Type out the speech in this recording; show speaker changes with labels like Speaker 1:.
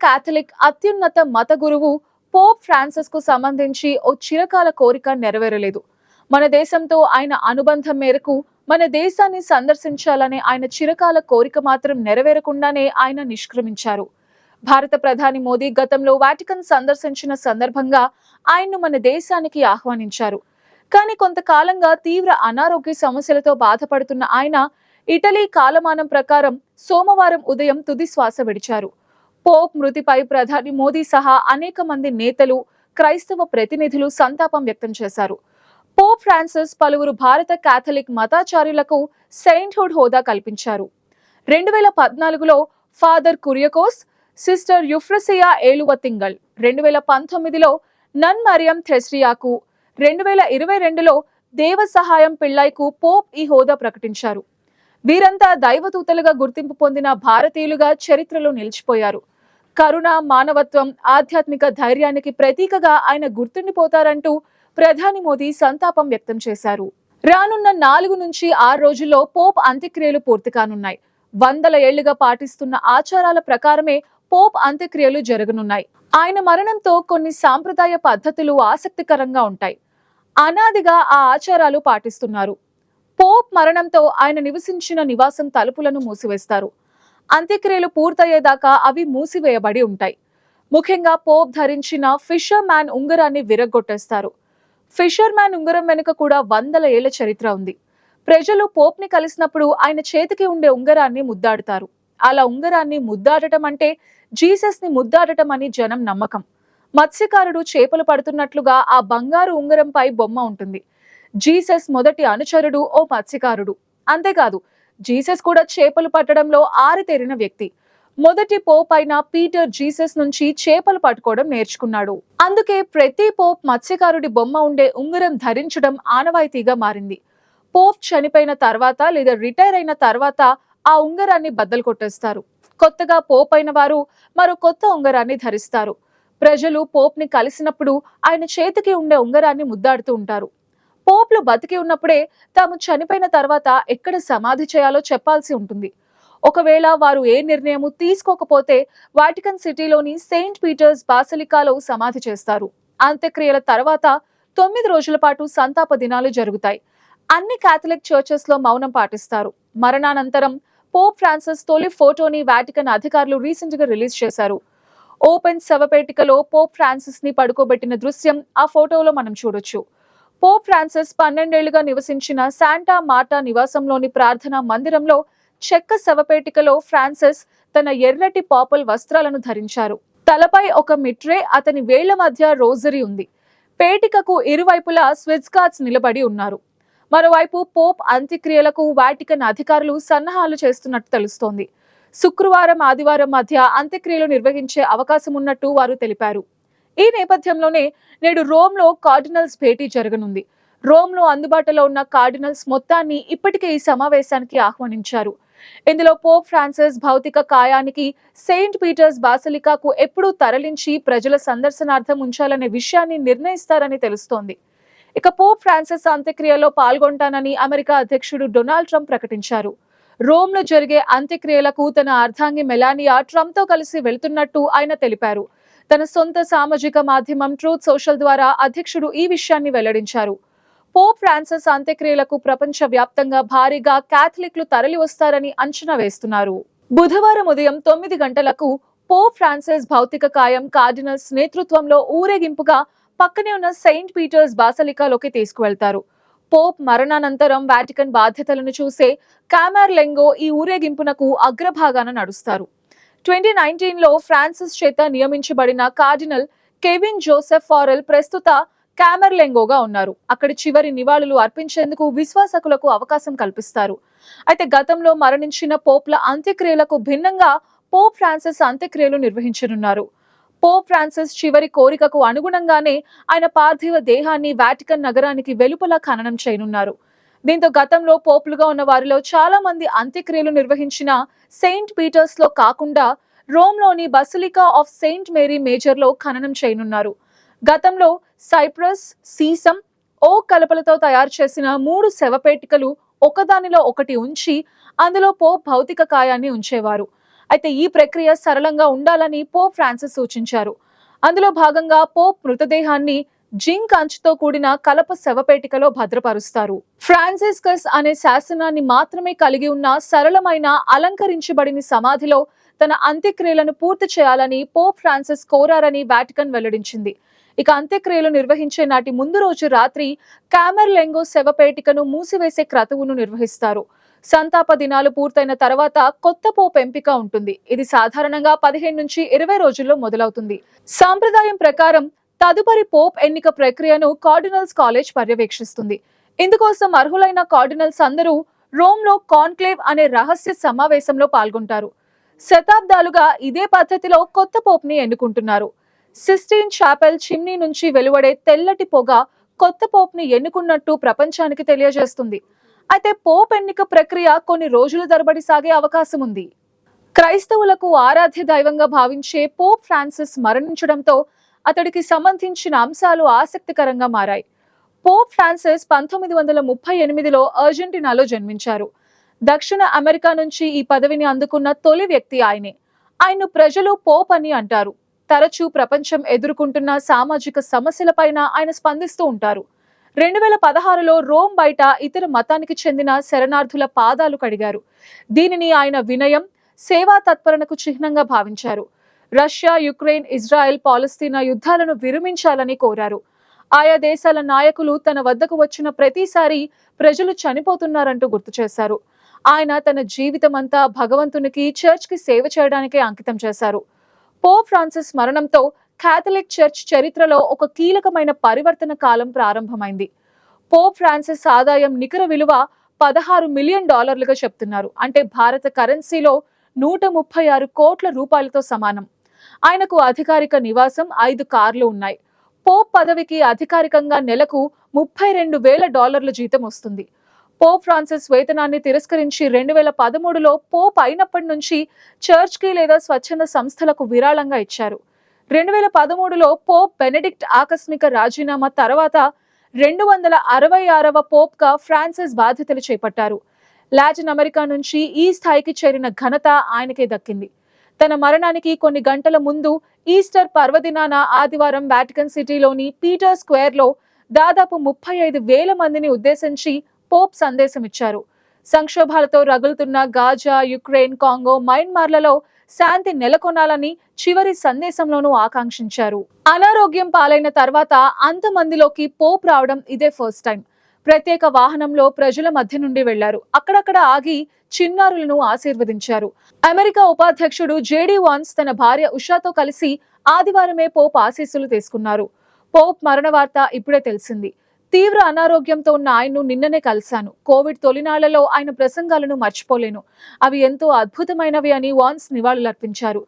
Speaker 1: Catholic అత్యున్నత మత గురువు పోప్ ఫ్రాన్సిస్కు సంబంధించి ఓ చిరకాల కోరిక నెరవేరలేదు. మన దేశంతో ఆయన అనుబంధం మేరకు మన దేశాన్ని సందర్శించాలనే ఆయన చిరకాల కోరిక మాత్రం నెరవేరకుండానే ఆయన నిష్క్రమించారు. భారత ప్రధాని మోదీ గతంలో వాటికన్ సందర్శించిన సందర్భంగా ఆయన్ను మన దేశానికి ఆహ్వానించారు. కానీ కొంతకాలంగా తీవ్ర అనారోగ్య సమస్యలతో బాధపడుతున్న ఆయన ఇటలీ కాలమానం ప్రకారం సోమవారం ఉదయం తుది శ్వాస విడిచారు. పోప్ మృతిపై ప్రధాని మోదీ సహా అనేక మంది నేతలు క్రైస్తవ ప్రతినిధులు సంతాపం వ్యక్తం చేశారు. పోప్ ఫ్రాన్సిస్ పలువురు భారత కాథలిక్ మతాచార్యులకు సెయింట్హుడ్ హోదా కల్పించారు. రెండు వేల పద్నాలుగులో ఫాదర్ కురియకోస్ సిస్టర్ యుఫ్రసియా ఏలువతింగల్ రెండు వేల పంతొమ్మిదిలో నన్ మరియం థెస్రియాకు రెండు వేల ఇరవై రెండులో దేవ సహాయం పిళ్ళైకు పోప్ ఈ హోదా ప్రకటించారు. వీరంతా దైవదూతలుగా గుర్తింపు పొందిన భారతీయులుగా చరిత్రలో నిలిచిపోయారు. కరుణ మానవత్వం ఆధ్యాత్మిక ధైర్యానికి ప్రతీకగా ఆయన గుర్తుండిపోతారంటూ ప్రధాని మోదీ సంతాపం వ్యక్తం చేశారు. రానున్న నాలుగు నుంచి ఆరు రోజుల్లో పోప్ అంత్యక్రియలు పూర్తి కానున్నాయి. వందల ఏళ్ళుగా పాటిస్తున్న ఆచారాల ప్రకారమే పోప్ అంత్యక్రియలు జరగనున్నాయి. ఆయన మరణంతో కొన్ని సాంప్రదాయ పద్ధతులు ఆసక్తికరంగా ఉంటాయి. అనాదిగా ఆ ఆచారాలు పాటిస్తున్నారు. పోప్ మరణంతో ఆయన నివసించిన నివాసం తలుపులను మూసివేస్తారు. అంత్యక్రియలు పూర్తయ్యేదాకా అవి మూసివేయబడి ఉంటాయి. ముఖ్యంగా పోప్ ధరించిన ఫిషర్ మ్యాన్ ఉంగరాన్ని విరగ్గొట్టేస్తారు. ఫిషర్ మ్యాన్ ఉంగరం వెనుక కూడా వందల ఏళ్ళ చరిత్ర ఉంది. ప్రజలు పోప్ని కలిసినప్పుడు ఆయన చేతికి ఉండే ఉంగరాన్ని ముద్దాడుతారు. అలా ఉంగరాన్ని ముద్దాడటం అంటే జీసస్ని ముద్దాడటం అని జనం నమ్మకం. మత్స్యకారుడు చేపలు పడుతున్నట్లుగా ఆ బంగారు ఉంగరంపై బొమ్మ ఉంటుంది. జీసస్ మొదటి అనుచరుడు ఓ మత్స్యకారుడు. అంతేకాదు జీసస్ కూడా చేపలు పట్టడంలో ఆరితేరిన వ్యక్తి. మొదటి పోప్ అయిన పీటర్ జీసస్ నుంచి చేపలు పట్టుకోవడం నేర్చుకున్నాడు. అందుకే ప్రతి పోప్ మత్స్యకారుడి బొమ్మ ఉండే ఉంగరం ధరించడం ఆనవాయితీగా మారింది. పోప్ చనిపోయిన తర్వాత లేదా రిటైర్ అయిన తర్వాత ఆ ఉంగరాన్ని బద్దలు కొట్టేస్తారు. కొత్తగా పోప్ అయిన వారు మరో కొత్త ఉంగరాన్ని ధరిస్తారు. ప్రజలు పోప్ని కలిసినప్పుడు ఆయన చేతికి ఉండే ఉంగరాన్ని ముద్దాడుతూ ఉంటారు. పోప్లు బతికి ఉన్నప్పుడే తాము చనిపోయిన తర్వాత ఎక్కడ సమాధి చేయాలో చెప్పాల్సి ఉంటుంది. ఒకవేళ వారు ఏ నిర్ణయము తీసుకోకపోతే వాటికన్ సిటీలోని సెయింట్ పీటర్స్ బాసలికాలో సమాధి చేస్తారు. అంత్యక్రియల తర్వాత తొమ్మిది రోజుల పాటు సంతాప దినాలు జరుగుతాయి. అన్ని కేథలిక్ చర్చెస్లో మౌనం పాటిస్తారు. మరణానంతరం పోప్ ఫ్రాన్సిస్ తొలి ఫోటోని వాటికన్ అధికారులు రీసెంట్గా రిలీజ్ చేశారు. ఓపెన్ శవపేటికలో పోప్ ఫ్రాన్సిస్ని పడుకోబెట్టిన దృశ్యం ఆ ఫోటోలో మనం చూడొచ్చు. పోప్ ఫ్రాన్సిస్ పన్నెండేళ్ళుగా నివసించిన శాంటా మార్టా నివాసంలోని ప్రార్థనా మందిరంలో చెక్క శవపేటికలో ఫ్రాన్సిస్ తన ఎర్రటి పాపల్ వస్త్రాలను ధరించారు. తలపై ఒక మిట్రే అతని వేళ్ళ మధ్య రోజరీ ఉంది. పేటికకు ఇరువైపులా స్విజ్ గార్డ్స్ నిలబడి ఉన్నారు. మరోవైపు పోప్ అంత్యక్రియలకు వాటికన్ అధికారులు సన్నాహాలు చేస్తున్నట్టు తెలుస్తోంది. శుక్రవారం ఆదివారం మధ్య అంత్యక్రియలు నిర్వహించే అవకాశం ఉన్నట్టు వారు తెలిపారు. ఈ నేపథ్యంలోనే నేడు రోమ్లో కార్డినల్స్ భేటీ జరగనుంది. రోమ్లో అందుబాటులో ఉన్న కార్డినల్స్ మొత్తాన్ని ఇప్పటికే ఈ సమావేశానికి ఆహ్వానించారు. ఇందులో పోప్ ఫ్రాన్సిస్ భౌతిక కాయానికి సెయింట్ పీటర్స్ బాసలికాకు ఎప్పుడూ తరలించి ప్రజల సందర్శనార్థం ఉంచాలనే విషయాన్ని నిర్ణయిస్తారని తెలుస్తోంది. ఇక పోప్ ఫ్రాన్సిస్ అంత్యక్రియలో పాల్గొంటానని అమెరికా అధ్యక్షుడు డొనాల్డ్ ట్రంప్ ప్రకటించారు. రోమ్లో జరిగే అంత్యక్రియలకు తన అర్ధాంగి మెలానియా ట్రంప్తో కలిసి వెళ్తున్నట్టు ఆయన తెలిపారు. తన సొంత సామాజిక మాధ్యమం ట్రూత్ సోషల్ ద్వారా అధ్యక్షుడు ఈ విషయాన్ని వెల్లడించారు. పోప్ ఫ్రాన్సిస్ అంత్యక్రియలకు ప్రపంచ వ్యాప్తంగా భారీగా క్యాథలిక్లు తరలి వస్తారని అంచనా వేస్తున్నారు. బుధవారం ఉదయం తొమ్మిది గంటలకు పోప్ ఫ్రాన్సిస్ భౌతిక కాయం కార్డినల్స్ నేతృత్వంలో ఊరేగింపుగా పక్కనే ఉన్న సెయింట్ పీటర్స్ బాసలికాలోకి తీసుకువెళ్తారు. పోప్ మరణానంతరం వాటికన్ బాధ్యతలను చూసే కామర్ లెంగో ఈ ఊరేగింపునకు అగ్రభాగాన నడుస్తారు. ట్వంటీ నైన్టీన్లో ఫ్రాన్సిస్ చేత నియమించబడిన కార్డినల్ కెవిన్ జోసెఫ్ ఫారెల్ ప్రస్తుత క్యామర్లెంగోగా ఉన్నారు. అక్కడి చివరి నివాళులు అర్పించేందుకు విశ్వాసకులకు అవకాశం కల్పిస్తారు. అయితే గతంలో మరణించిన పోప్ల అంత్యక్రియలకు భిన్నంగా పోప్ ఫ్రాన్సిస్ అంత్యక్రియలు నిర్వహించనున్నారు. పోప్ ఫ్రాన్సిస్ చివరి కోరికకు అనుగుణంగానే ఆయన పార్థివ దేహాన్ని వాటికన్ నగరానికి వెలుపల ఖననం చేయనున్నారు. దీంతో గతంలో పోపులుగా ఉన్న వారిలో చాలా మంది అంత్యక్రియలు నిర్వహించిన సెయింట్ పీటర్స్లో కాకుండా రోమ్లోని బసిలికా ఆఫ్ సెయింట్ మేరీ మేజర్లో ఖననం చేయనున్నారు. గతంలో సైప్రస్ సీసం ఓ కలపలతో తయారు చేసిన మూడు శవపేటికలు ఒకదానిలో ఒకటి ఉంచి అందులో పోప్ భౌతిక కాయాన్ని ఉంచేవారు. అయితే ఈ ప్రక్రియ సరళంగా ఉండాలని పోప్ ఫ్రాన్సిస్ సూచించారు. అందులో భాగంగా పోప్ మృతదేహాన్ని జింక్ అంచుతో కూడిన కలప శవపేటికలో భద్రపరుస్తారు. ఫ్రాన్సిస్కస్ అనే శాసనాన్ని మాత్రమే కలిగి ఉన్న సరళమైన అలంకరించబడిన సమాధిలో తన అంత్యక్రియలను పూర్తి చేయాలని పోప్ ఫ్రాన్సిస్ కోరారని వాటికన్ వెల్లడించింది. ఇక అంత్యక్రియలు నిర్వహించే నాటి ముందు రోజు రాత్రి క్యామెర్లెంగో శవపేటికను మూసివేసే క్రతువును నిర్వహిస్తారు. సంతాప దినాలు పూర్తయిన తర్వాత కొత్త పోప్ ఎంపిక ఉంటుంది. ఇది సాధారణంగా పదిహేను నుంచి ఇరవై రోజుల్లో మొదలవుతుంది. సాంప్రదాయం ప్రకారం తదుపరి పోప్ ఎన్నిక ప్రక్రియను కార్డినల్స్ కాలేజ్ పర్యవేక్షిస్తుంది. ఇందుకోసం అర్హులైన కార్డినల్స్ అందరూ రోమ్లో కాన్క్లేవ్ అనే రహస్య సమావేశంలో పాల్గొంటారు. శతాబ్దాలుగా ఇదే పద్ధతిలో కొత్త పోప్ని ఎన్నుకుంటున్నారు. సిస్టీన్ చాపెల్ చిమ్నీ నుంచి వెలువడే తెల్లటి పొగ కొత్త పోప్ని ఎన్నుకున్నట్టు ప్రపంచానికి తెలియజేస్తుంది. అయితే పోప్ ఎన్నిక ప్రక్రియ కొన్ని రోజుల తరబడి సాగే అవకాశం ఉంది. క్రైస్తవులకు ఆరాధ్య దైవంగా భావించే పోప్ ఫ్రాన్సిస్ మరణించడంతో అతడికి సంబంధించిన అంశాలు ఆసక్తికరంగా మారాయి. పోప్ ఫ్రాన్సిస్ పంతొమ్మిది వందల ముప్పై ఎనిమిదిలో అర్జెంటీనాలో జన్మించారు. దక్షిణ అమెరికా నుంచి ఈ పదవిని అందుకున్న తొలి వ్యక్తి ఆయనే. ఆయన్ను ప్రజలు పోప్ అని అంటారు. తరచూ ప్రపంచం ఎదుర్కొంటున్న సామాజిక సమస్యలపైన ఆయన స్పందిస్తూ ఉంటారు. రెండు వేల పదహారులో రోమ్ బయట ఇతర మతానికి చెందిన శరణార్థుల పాదాలు కడిగారు. దీనిని ఆయన వినయం సేవా తత్పరణకు చిహ్నంగా భావించారు. రష్యా యుక్రెయిన్ ఇజ్రాయెల్ పాలస్తీనా యుద్ధాలను విరమించాలని కోరారు. ఆయా దేశాల నాయకులు తన వద్దకు వచ్చిన ప్రతిసారి ప్రజలు చనిపోతున్నారంటూ గుర్తు చేశారు. ఆయన తన జీవితమంతా భగవంతునికి చర్చ్కి సేవ చేయడానికే అంకితం చేశారు. పోప్ ఫ్రాన్సిస్ మరణంతో కాథలిక్ చర్చ్ చరిత్రలో ఒక కీలకమైన పరివర్తన కాలం ప్రారంభమైంది. పోప్ ఫ్రాన్సిస్ ఆదాయం నికర విలువ పదహారు మిలియన్ డాలర్లుగా చెప్తున్నారు. అంటే భారత కరెన్సీలో నూట ముప్పై ఆరు కోట్ల రూపాయలతో సమానం. ఆయనకు అధికారిక నివాసం ఐదు కార్లు ఉన్నాయి. పోప్ పదవికి అధికారికంగా నెలకు ముప్పై రెండు వేల డాలర్ల జీతం వస్తుంది. పోప్ ఫ్రాన్సిస్ వేతనాన్ని తిరస్కరించి రెండు వేల పదమూడులో పోప్ అయినప్పటి నుంచి చర్చ్కి లేదా స్వచ్ఛంద సంస్థలకు విరాళంగా ఇచ్చారు. రెండు వేల పదమూడులో పోప్ బెనెడిక్ట్ ఆకస్మిక రాజీనామా తర్వాత రెండు వందల అరవై ఆరవ పోప్గా ఫ్రాన్సిస్ బాధ్యతలు చేపట్టారు. లాటిన్ అమెరికా నుంచి ఈ స్థాయికి చేరిన ఘనత ఆయనకే దక్కింది. తన మరణానికి కొన్ని గంటల ముందు ఈస్టర్ పర్వదినాన ఆదివారం వాటికన్ సిటీలోని పీటర్ స్క్వేర్లో దాదాపు ముప్పై ఐదు వేల మందిని ఉద్దేశించి పోప్ సందేశం ఇచ్చారు సంక్షోభాలతో రగులుతున్న గాజా యుక్రెయిన్ కాంగో మయన్మార్లలో శాంతి నెలకొనాలని చివరి సందేశంలోనూ ఆకాంక్షించారు. అనారోగ్యం పాలైన తర్వాత అంతమందిలోకి పోప్ రావడం ఇదే ఫస్ట్ టైం. ప్రత్యేక వాహనంలో ప్రజల మధ్య నుండి వెళ్ళారు. అక్కడక్కడ ఆగి చిన్నారులను ఆశీర్వదించారు. అమెరికా ఉపాధ్యక్షుడు జేడీ వాన్స్ తన భార్య ఉషాతో కలిసి ఆదివారమే పోప్ ఆశీస్సులు తీసుకున్నారు. పోప్ మరణ వార్త ఇప్పుడే తెలిసింది. తీవ్ర అనారోగ్యంతో ఉన్న ఆయన్ను నిన్ననే కలిశాను. కోవిడ్ తొలినాళ్ళలో ఆయన ప్రసంగాలను మర్చిపోలేను. అవి ఎంతో అద్భుతమైనవి అని వాన్స్ నివాళులర్పించారు.